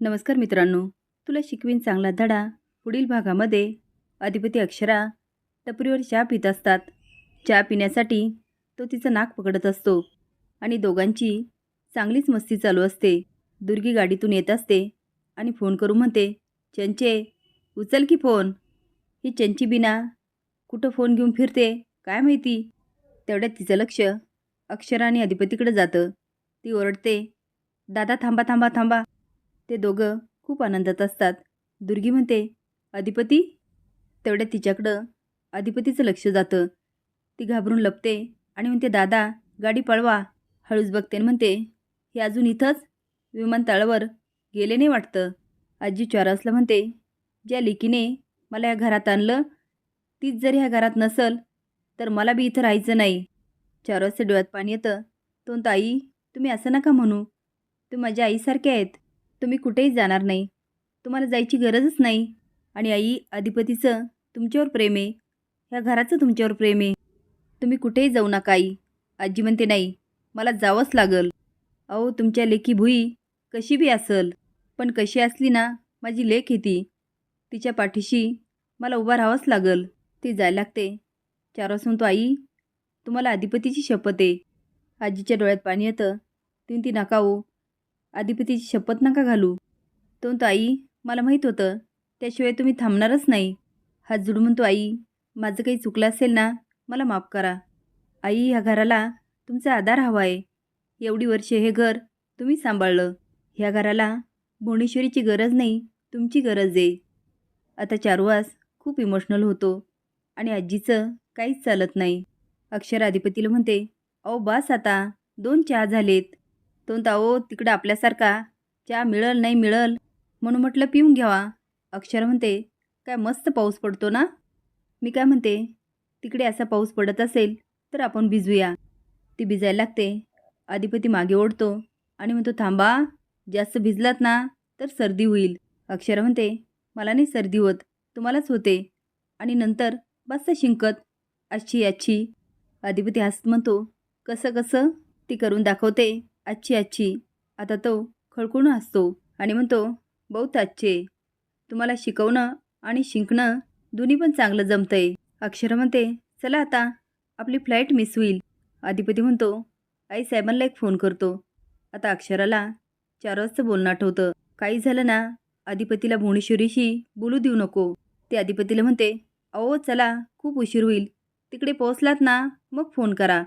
नमस्कार मित्रांनो तुला शिकवीन चांगला धडा पुढील भागामध्ये. अधिपती अक्षरा टपरीवर चहा पित असतात. चहा पिण्यासाठी तो तिचं नाक पकडत असतो आणि दोघांची चांगलीच मस्ती चालू असते. दुर्गी गाडीतून येत असते आणि फोन करून म्हणते चंचे उचल की फोन? ही चंची बिना कुठं फोन घेऊन फिरते? काय माहिती? तेवढ्यात तिचं लक्ष अक्षरा आणि अधिपतीकडे जातं. ती ओरडते दादा थांबा थांबा थांबा. ते दोघं खूप आनंदात असतात. दुर्गी म्हणते अधिपती तेवढ्या तिच्याकडं अधिपतीचं लक्ष जातं. ती घाबरून लपते आणि म्हणते दादा गाडी पळवा. हळूच बघते म्हणते हे अजून इथंच? विमानतळावर गेले नाही वाटतं? आजी चौरासला म्हणते ज्या लेकीने मला या घरात आणलं तीच जर ह्या घरात नसल तर मला बी इथं राहायचं नाही. चौरासच्या डोळ्यात पाणी येतं तो म्हणतो, आई तुम्ही असं नका म्हणू. तू माझ्या आईसारखे आहेत. तुम्ही कुठेही जाणार नाही. तुम्हाला जायची गरजच नाही. आणि आई अधिपतीचं तुमच्यावर प्रेम आहे. ह्या घराचं तुमच्यावर प्रेम आहे. तुम्ही कुठेही जाऊ नका आई. आजी म्हणते नाही मला जावंच लागल. अहो तुमच्या लेखी भुई कशी बी असल पण कशी असली ना माझी लेख येते तिच्या पाठीशी मला उभा राहावंच लागल. ती जायला लागते. चार वाजून तो आई तुम्हाला अधिपतीची शपथ आहे. आजीच्या डोळ्यात पाणी येतं. तीन ती नका हो. अधिपतीची शपथ नका घालू. तो म्हणतो आई मला माहीत होतं त्याशिवाय तुम्ही थांबणारच नाही. हात जुडून म्हणतो आई माझं काही चुकलं असेल ना मला माफ करा. आई ह्या घराला तुमचा आधार हवा आहे. एवढी वर्षे हे घर तुम्ही सांभाळलं. ह्या घराला भुवनेश्वरीची गरज नाही तुमची गरज आहे. आता चारुवास खूप इमोशनल होतो आणि आजीचं काहीच चालत नाही. अक्षर अधिपतीला म्हणते अहो बास आता दोन चहा झालेत. तो ताओ अहो तिकडं आपल्यासारखा. चहा मिळल नाही मिळल म्हणून म्हटलं पिऊन घ्यावा. अक्षर म्हणते काय मस्त पाऊस पडतो ना? मी काय म्हणते तिकडे असा पाऊस पडत असेल तर आपण भिजूया. ती भिजायला लागते. अधिपती मागे ओढतो आणि म्हणतो थांबा जास्त भिजलात ना तर सर्दी होईल. अक्षर म्हणते मला नाही सर्दी होत तुम्हालाच होते. आणि नंतर बसता शिंकत अच्छी अच्छी अधिपती हसत म्हणतो कसं कसं? ती करून दाखवते. अच्छी अच्छी आता तो खळखळून हसतो आणि म्हणतो बहुत अच्छे तुम्हाला शिकवणं आणि शिंकणं दोन्ही पण चांगलं जमतंय. अक्षर म्हणते चला आता आपली फ्लाईट मिस होईल. अधिपती म्हणतो आई साहेबांना एक फोन करतो. आता अक्षराला चार वाजता बोलणं आठवतं. काही झालं ना अधिपतीला भुवनेश्वरीशी बोलू देऊ नको. ते अधिपतीला म्हणते अहो चला खूप उशीर होईल. तिकडे पोहोचलात ना मग फोन करा.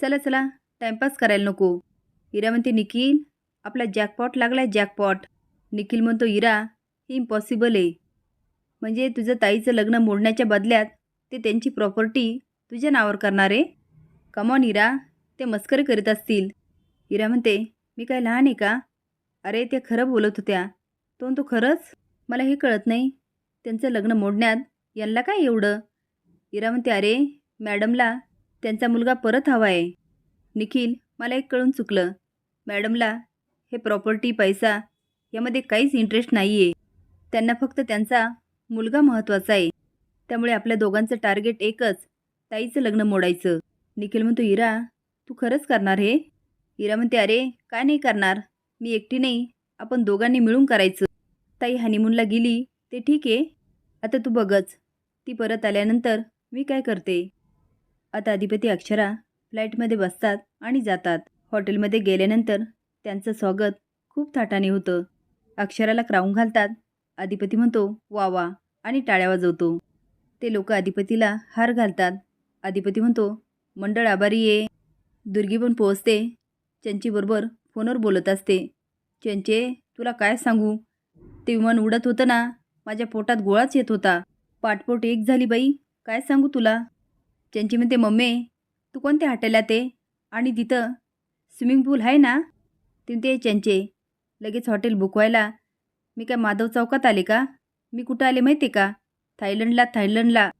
चला चला टाईमपास करायला नको. इरा म्हणते निखिल आपला जॅकपॉट लागलाय जॅकपॉट निखिल म्हणतो इरा हे इम्पॉसिबल आहे. म्हणजे तुझं ताईचं लग्न मोडण्याच्या बदल्यात ते त्यांची प्रॉपर्टी तुझ्या नावावर करणार आहे? कमॉन इरा ते मस्करी करीत असतील. इरा म्हणते मी काय लहान आहे का? अरे त्या खरं बोलत होत्या. तो तो खरंच? मला हे कळत नाही. त्यांचं लग्न मोडण्यात यांना काय एवढं? इरा म्हणते अरे मॅडमला त्यांचा मुलगा परत हवा आहे. निखिल मला एक कळून चुकलं. मॅडमला हे प्रॉपर्टी पैसा यामध्ये काहीच इंटरेस्ट नाही आहे त्यांना फक्त त्यांचा मुलगा महत्त्वाचा आहे. त्यामुळे आपल्या दोघांचं टार्गेट एकच ताईचं लग्न मोडायचं. निखिल म्हणतो इरा तू खरंच करणार हे? इरा म्हणते अरे काय नाही करणार? मी एकटी नाही. आपण दोघांनी मिळून करायचं. ताई हनीमूनला गेली ते ठीक आहे. आता तू बघच. ती परत आल्यानंतर मी काय करते? आता अधिपती अक्षरा फ्लाईटमध्ये बसतात आणि जातात. हॉटेलमध्ये गेल्यानंतर त्यांचं स्वागत खूप थाटाने होतं. अक्षराला क्राऊन घालतात. अधिपती म्हणतो वा वा आणि टाळ्या वाजवतो. ते लोक अधिपतीला हार घालतात. अधिपती म्हणतो मंडळ आभारी ये दुर्गी पण पोहोचते. चंचीबरोबर फोनवर बोलत असते. चंचे तुला काय सांगू? ते विमान उडत होतं ना? माझ्या पोटात गोळाच येत होता. पाठपोट एक झाली बाई. काय सांगू तुला? चंची म्हणते मम्मी तू कोणत्या हॉटेलात आहे? आणि तिथं स्विमिंग पूल आहे ना? तिथे ते चंचे. लगेच हॉटेल बुक व्हायला. मी काय माधव चौकात आले का? मी कुठं आले माहिती आहे का? थायलंडला थायलंडला.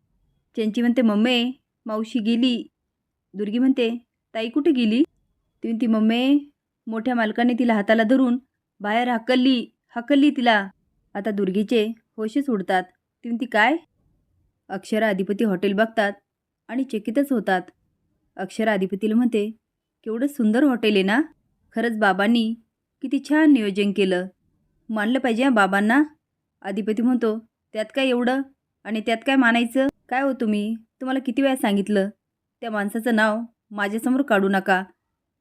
चंची म्हणते मम्मे मावशी गेली. दुर्गी म्हणते ताई कुठे गेली? ती म्हणती मम्मी मोठ्या मालकाने तिला हाताला धरून बाहेर हाकलली हाकलली तिला. आता दुर्गीचे होशच उडतात. ती म्हणती काय? अक्षरा अधिपती हॉटेल बघतात आणि चकितच होतात. अक्षराधिपतीला म्हणते केवढं सुंदर हॉटेल आहे ना? खरंच बाबांनी किती छान नियोजन केलं. मानलं पाहिजे हा बाबांना. अधिपती म्हणतो त्यात काय एवढं? आणि त्यात काय मानायचं? काय हो तुम्ही? तुम्हाला किती वेळा सांगितलं? त्या माणसाचं नाव माझ्यासमोर काढू नका.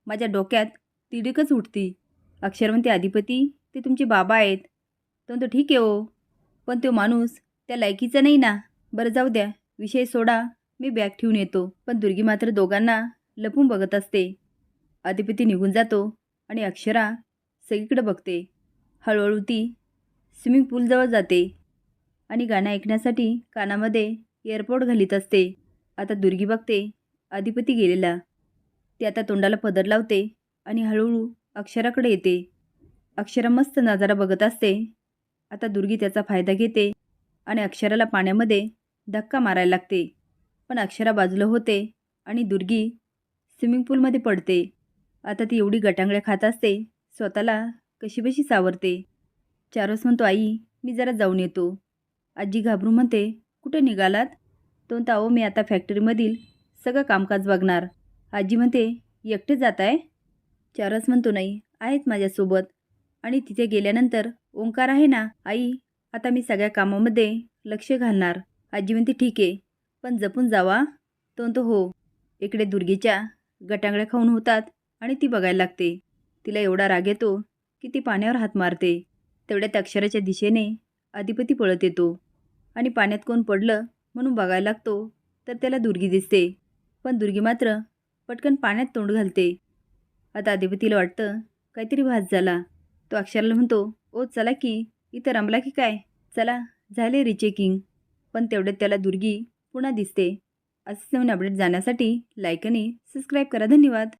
माझ्या डोक्यात तिडकच उठती. अक्षर म्हणते अधिपती ते तुमचे बाबा आहेत. तो म्हणतो ठीक आहे हो. पण तो माणूस त्या लायकीचा नाही ना. बरं जाऊ द्या. विषय सोडा. मी बॅग ठेवून येतो पण दुर्गी मात्र दोघांना लपून बघत असते. अधिपती निघून जातो आणि अक्षरा सगळीकडे बघते. हळूहळू ती स्विमिंग पूलजवळ जाते आणि गाणं ऐकण्यासाठी कानामध्ये एअरपोर्ट घालीत असते. आता दुर्गी बघते अधिपती गेलेला. ती आता तोंडाला पदर लावते आणि हळूहळू अक्षराकडे येते. अक्षरा मस्त नजारा बघत असते. आता दुर्गी त्याचा फायदा घेते आणि अक्षराला पाण्यामध्ये धक्का मारायला लागते. पण अक्षरा बाजूला होते आणि दुर्गी स्विमिंग पूलमध्ये पडते. आता ती एवढी गटांगळ्या खात असते स्वतःला कशीबशी सावरते. चारोस म्हणतो आई मी जरा जाऊन येतो. आजी घाबरू म्हणते कुठे निघालात? तो म्हणतो अहो मी आता फॅक्टरीमधील सगळं कामकाज बघणार. आजी म्हणते एकटे जात आहे चारस म्हणतो नाही आहेत माझ्यासोबत. आणि तिथे गेल्यानंतर ओंकार आहे ना आई आता मी सगळ्या कामामध्ये लक्ष घालणार. आजी म्हणते ठीक आहे. पण जपून जावा. तो तो हो. इकडे दुर्गीच्या गटांगड्या खाऊन होतात आणि ती बघायला लागते. तिला एवढा राग येतो की ती पाण्यावर हात मारते. तेवढ्यात अक्षराच्या दिशेने अधिपती पळत येतो. आणि पाण्यात कोण पडलं म्हणून बघायला लागतो तर त्याला दुर्गी दिसते. पण दुर्गी मात्र पटकन पाण्यात तोंड घालते. आता अधिपतीला वाटतं काहीतरी भास झाला. तो अक्षराला म्हणतो ओ चला की. इथं रमला की काय? चला झाले रिचेकिंग. पण तेवढ्यात त्याला दुर्गी पुन्हा दिसते. असे नवीन अपडेट जाण्यासाठी लाईक आणि सबस्क्राईब करा. धन्यवाद.